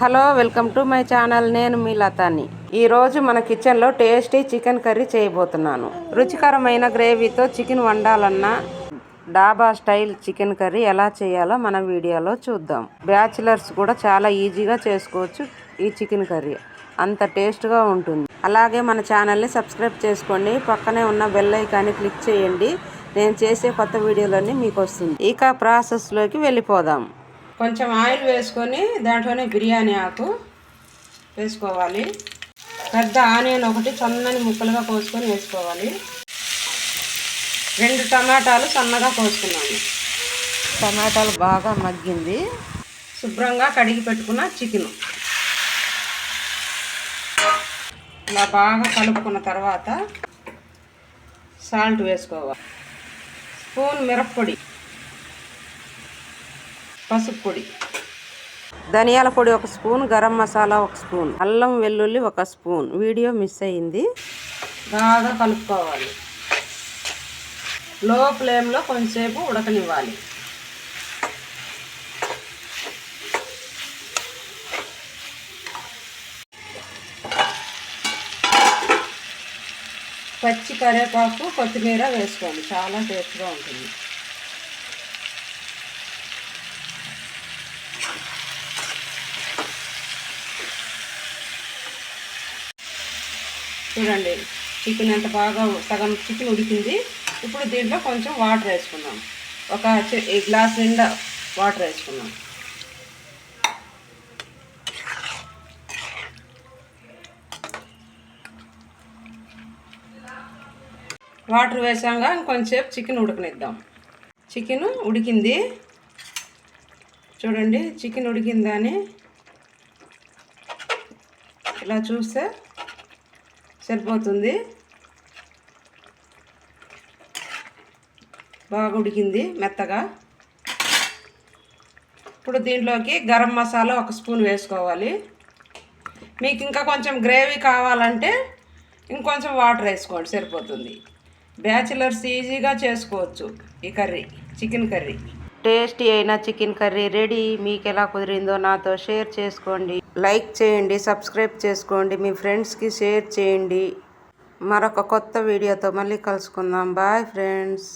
Hello welcome to my channel. నేను మీ లతాని. ఈరోజు మన కిచెన్లో టేస్టీ చికెన్ కర్రీ చేయబోతున్నాను. రుచికరమైన గ్రేవీతో చికెన్ వండాలన్నా డాబా స్టైల్ చికెన్ కర్రీ ఎలా చేయాలో మన వీడియోలో చూద్దాం. బ్యాచిలర్స్ కూడా చాలా ఈజీగా చేసుకోవచ్చు ఈ చికెన్ కర్రీ. అంత టేస్ట్గా ఉంటుంది. అలాగే మన ఛానల్ని సబ్స్క్రైబ్ చేసుకోండి. పక్కనే ఉన్న బెల్ ఐకాన్ని క్లిక్ చేయండి. నేను చేసే కొత్త వీడియోలన్నీ మీకు వస్తుంది. ఇక ప్రాసెస్లోకి వెళ్ళిపోదాం. కొంచెం ఆయిల్ వేసుకొని దాంట్లోనే బిర్యానీ ఆకు వేసుకోవాలి. పెద్ద ఆనియన్ ఒకటి సన్నని ముక్కలుగా కోసుకొని వేసుకోవాలి. రెండు టమాటాలు సన్నగా కోసుకున్నాను. టమాటాలు బాగా మగ్గింది. శుభ్రంగా కడిగి పెట్టుకున్న చికెన్. ఇలా బాగా కలుపుకున్న తర్వాత సాల్ట్ వేసుకోవాలి. స్పూన్ మిరప్పొడి. పసుపు పొడి. ధనియాల పొడి ఒక స్పూన్ గరం మసాలా ఒక స్పూన్ అల్లం వెల్లుల్లి ఒక స్పూన్. వీడియో మిస్ అయింది. బాగా కలుపుకోవాలి. లో ఫ్లేమ్లో కొంచెంసేపు ఉడకనివ్వాలి. పచ్చి కరివేపాకు కొత్తిమీర వేసుకోండి. చాలా టేస్ట్గా ఉంటుంది. చూడండి. చికెన్ ఎంత బాగా సగం చికెన్ ఉడికింది. ఇప్పుడు దీంట్లో కొంచెం వాటర్ వేసుకుందాం. ఒక గ్లాస్ నిండా వాటర్ వేసుకుందాం. వాటర్ వేసాక ఇంకొంచెంసేపు చికెన్ ఉడకనిద్దాం. చికెన్ ఉడికింది. చూడండి చికెన్ ఉడికిందని. ఇలా చూస్తే సరిపోతుంది. బాగా ఉడికింది మెత్తగా. ఇప్పుడు దీంట్లోకి గరం మసాలా ఒక స్పూన్ వేసుకోవాలి. మీకు ఇంకా కొంచెం గ్రేవీ కావాలంటే ఇంకొంచెం వాటర్ వేసుకోండి సరిపోతుంది. బ్యాచిలర్స్ ఈజీగా చేసుకోవచ్చు ఈ కర్రీ చికెన్ కర్రీ. టేస్టీ అయిన చికెన్ కర్రీ రెడీ. మీకు ఎలా కుదిరిందో నాతో షేర్ చేసుకోండి. లైక్ చేయండి సబ్స్క్రైబ్ చేసుకోండి మీ ఫ్రెండ్స్కి షేర్ చేయండి. మరొక కొత్త వీడియోతో మళ్ళీ కలుసుకుందాం. Bye friends.